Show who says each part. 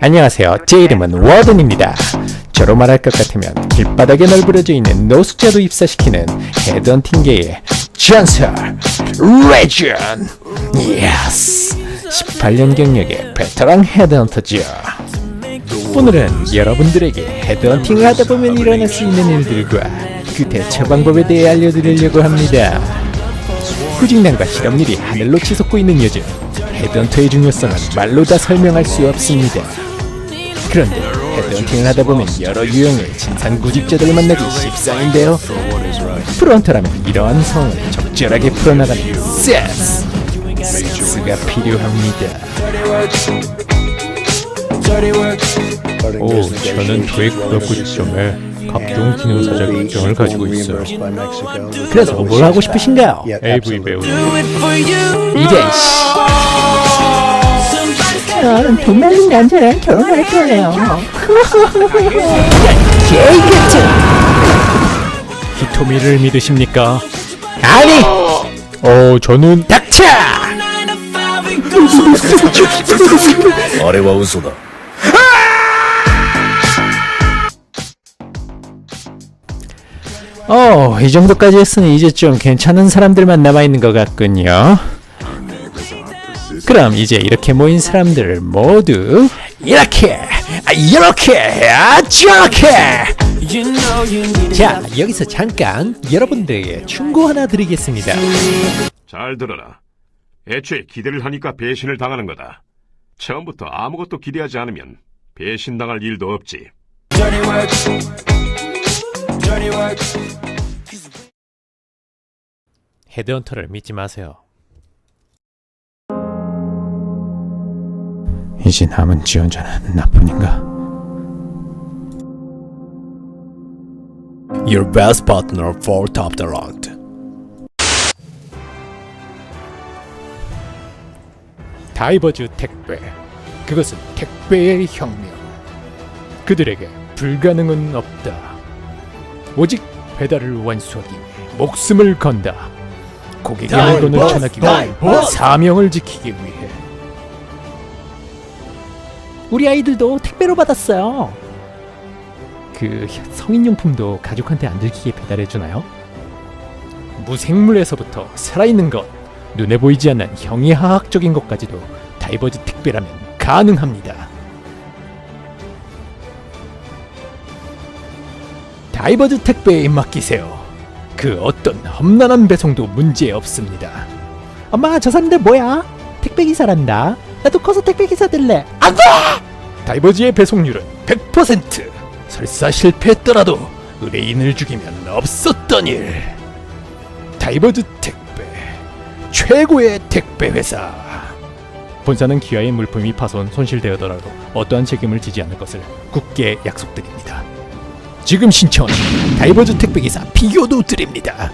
Speaker 1: 안녕하세요. 제 이름은 워든입니다. 저로 말할 것 같으면 길바닥에 널브러져 있는 노숙자도 입사시키는 헤드헌팅계의 전설 레전. 예스. 18년 경력의 베테랑 헤드헌터죠. 오늘은 여러분들에게 헤드헌팅을 하다 보면 일어날 수 있는 일들과 그 대처 방법에 대해 알려드리려고 합니다. 후진량과 실험률이 하늘로 치솟고 있는 요즘 헤드헌터의 중요성은 말로 다 설명할 수 없습니다. 그런데 헤드헌팅을 하다 보면 여러 유형의 진상구직자들을 만나기 십상인데요. 프론터라면 이러한 상황을 적절하게 풀어나가는 센스, 센스가 필요합니다. 오, 저는 저의 구독구 시점에 각종 기능사적 결정을 가지고 있어요. 그래서 뭘 하고 싶으신가요? AV 배우. 이제 씨.
Speaker 2: 되면 동말린 남자랑 결혼할 거예요. 개같이
Speaker 1: 히토미를 믿으십니까? 아니! 어, 저는 닥쳐!
Speaker 3: 아래와 우소다.
Speaker 1: 어, 이 정도까지 했으니 이제 좀 괜찮은 사람들만 남아있는 것 같군요. 그럼 이제 이렇게 모인 사람들을 모두 이렇게, 아, 이렇게, 아, 저렇게! 자, 여기서 잠깐 여러분들에게 충고 하나 드리겠습니다.
Speaker 4: 잘 들어라. 애초에 기대를 하니까 배신을 당하는 거다. 처음부터 아무것도 기대하지 않으면 배신당할 일도 없지.
Speaker 1: 헤드헌터를 믿지 마세요. 이제 남은 지원자는 나뿐인가?
Speaker 3: Your best partner for top the round
Speaker 1: 다이버즈 택배. 그것은 택배의 혁명. 그들에게 불가능은 없다. 오직 배달을 완수하기 위해 목숨을 건다. 고객의 물건을 전하기 위해 사명을 지키기 위해. 우리 아이들도 택배로 받았어요. 그 성인용품도 가족한테 안 들키게 배달해 주나요? 무생물에서부터 살아있는 것, 눈에 보이지 않는 형이하학적인 것까지도 다이버즈 택배라면 가능합니다. 다이버즈 택배에 맡기세요. 그 어떤 험난한 배송도 문제 없습니다. 엄마 저 사람들 뭐야? 택배 기사란다. 나도 커서 택배 기사 될래. 안 돼! 다이버즈의 배송률은 100%. 설사 실패했더라도 의뢰인을 죽이면 없었던 일. 다이버즈 택배 최고의 택배 회사. 본사는 기아의 물품이 파손 손실되더라도 어떠한 책임을 지지 않을 것을 굳게 약속드립니다. 지금 신청 다이버즈 택배 기사 비교도 드립니다.